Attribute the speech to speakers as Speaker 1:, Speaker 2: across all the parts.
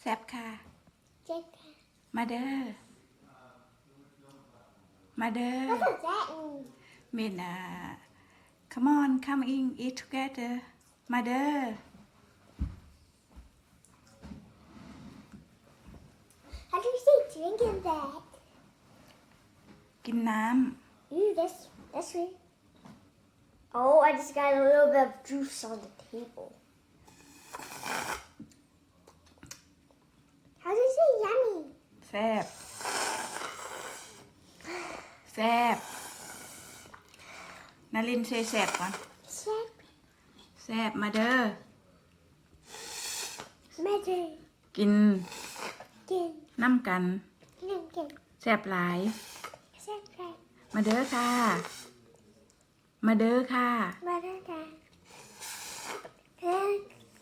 Speaker 1: แซ่
Speaker 2: บค่ะ
Speaker 1: แจ็คค่ะ
Speaker 2: มาเด้อ มาเด้อ
Speaker 1: What does that mean?
Speaker 2: มินอ่า come on come in eat together มาเด้อ
Speaker 1: How do you say drinking that?
Speaker 2: กินน้
Speaker 1: Ooh, that's that's sweet. Oh, I just got a little bit of juice on the table.
Speaker 2: แซ่บแซ่บนารินเซแซ่บก่อน
Speaker 1: Check.
Speaker 2: แซ่บมาเด้อ
Speaker 1: Matter.
Speaker 2: กิน
Speaker 1: Gin.
Speaker 2: น้ำกัน
Speaker 1: Lincoln.
Speaker 2: แซ่บหลาย
Speaker 1: Check right.
Speaker 2: มาเด้อค่ะ มาเด้อค่ะ
Speaker 1: Mother dad. Can,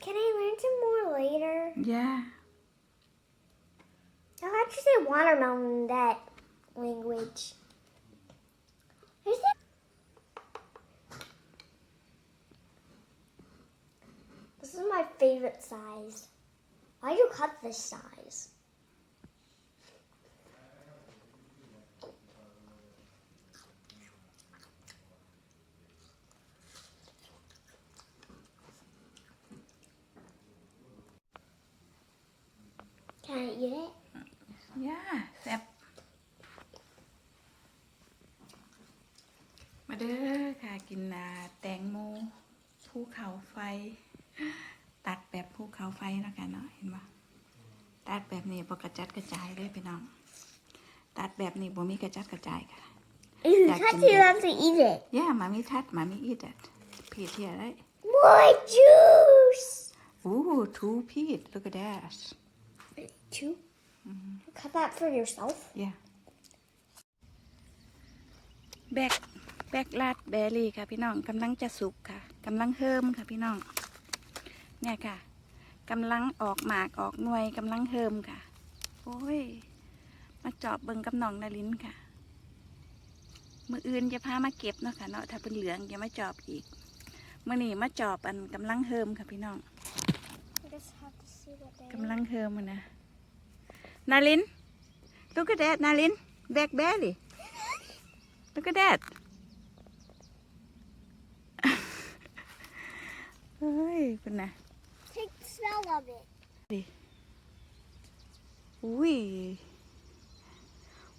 Speaker 1: can I learn some more later?
Speaker 2: ย่า
Speaker 1: I'll have to say watermelon in that language. This is my favorite size. Why do you cut this size?
Speaker 2: เขาไฟ ตัดแบบภูเขาไฟแล้วกันเนาะเห็นปะตัดแบบนี้บกระจัดกระจายเลยพี่น้อง ตัดแบบนี้บ่มีกระจัดกระจายค่ะ
Speaker 1: Ew,
Speaker 2: Yeah,
Speaker 1: Tattoo
Speaker 2: ginger.
Speaker 1: wants to eat it.
Speaker 2: ย่ามามีทัดมามีอีดัดพีดเทียได้
Speaker 1: More juice.
Speaker 2: อู้ two peat look at that
Speaker 1: Two? Cut that for yourself.
Speaker 2: yeah แบกแบกลาดแบรี่ค่ะพี่น้องกำลังจะสุกค่ะ กำลังเฮิมค่ะพี่น้อง เนี่ยค่ะกำลังออกหมากออกหน่วยกำลังเฮิมค่ะ โอ้ย มาจอบเบิงกับน้องนาลินค่ะ มืออื่นจะพามาเก็บเนาะค่ะเนาะถ้าเป็นเหลืองจะมาจอบอีกมื่อนี้มาจอบอันกำลังเฮิมค่ะพี่น้องกำลังเฮิมนะนาลิน look at that นาลิน back belly look at that เฮ้ยคุณนะ
Speaker 1: Take the smell of it.
Speaker 2: อุ้ย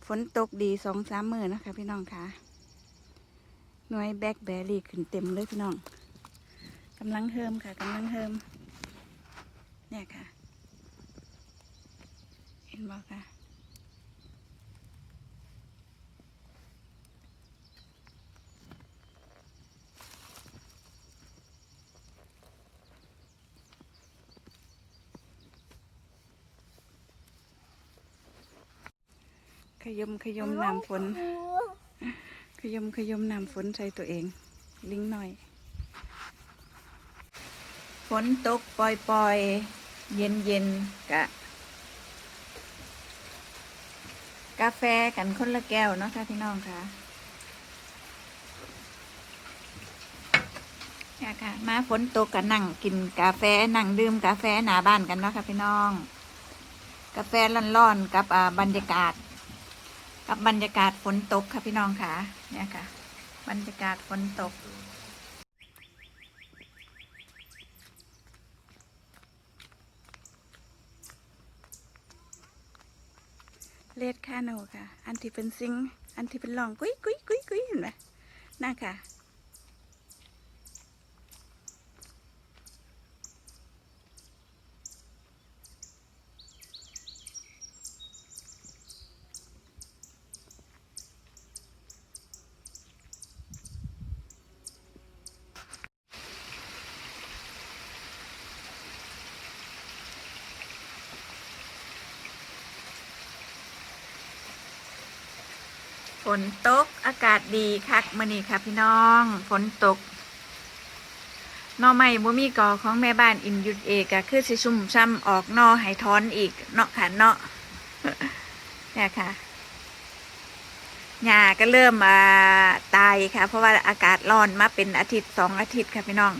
Speaker 2: ฝนตกดีสองสามมือนะคะ พี่น้องคะหน่วยแบกแบรี่ขึ้นเต็มเลยพี่น้องกำลังเฮิมค่ะกำลังเฮิมเนี่ยค่ะ เห็นบอกค่ะ ขยมขยมน้ำฝน
Speaker 1: Cool.
Speaker 2: ขยมขยมน้ำฝนใส่ตัวเอง ลิงหน่อย ฝนตกปล่อยปล่อยเย็นเย็นๆกะ กาแฟกันคนละแก้วเนาะค่ะพี่น้องค่ะค่ะค่ะมาฝนตกกันนั่งกินกาแฟนั่งดื่มกาแฟหน้าบ้านกันเนาะค่ะพี่น้อง กาแฟร้อนๆกับอ่าบรรยากาศ กับบรรยากาศฝนตกค่ะพี่น้องค่ะ เนี่ยค่ะ บรรยากาศฝนตก เลดคาโนค่ะ อันที่เป็นซิงค์อันที่เป็นลองกุ้ยกุ้ยกุ้ยกุ้ยเห็นไหมน่าค่ะ ฝนตกอากาศดีคักมื่อนี้ค่ะพี่น้อง ฝนตกนอใหม่บ่มีก่อของแม่บ้านอินยุดเอกะคือสิชุ่มช่ำออกนอให้ทอนอีกเนาะค่ะเนาะเนี่ยค่ะหญ้าก็เริ่มมาตายค่ะ เพราะว่าอากาศร้อนมาเป็นอาทิตย์สองอาทิตย์ค่ะพี่น้อง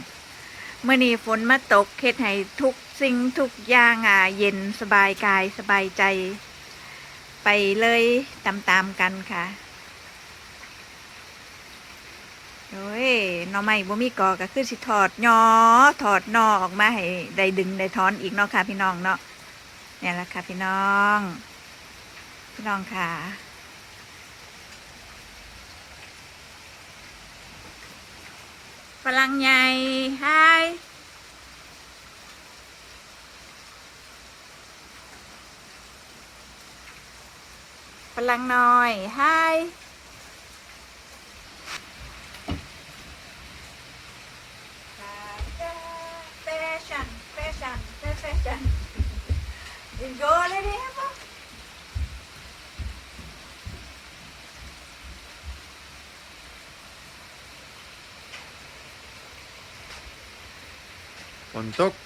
Speaker 2: เมื่อนี้ฝนมาตกเฮ็ดให้ทุกสิ่งทุกอย่างอะเย็นสบายกายสบายใจ ไปเลยตามๆกันค่ะ โอ้ยหน่อไม้บ่มีกอก็คือสิถอดยอถอดนอออกมาให้ได้ดึงได้ถอนอีกเนาะค่ะพี่น้องเนาะเนี่ยแหละค่ะพี่น้อง พี่น้องค่ะฝรั่งใหญ่ไฮฝรั่งน้อยไฮแฟชั่นแฟชั่นแฟชั่นดิโก้เลยดิฮะ
Speaker 3: ฝ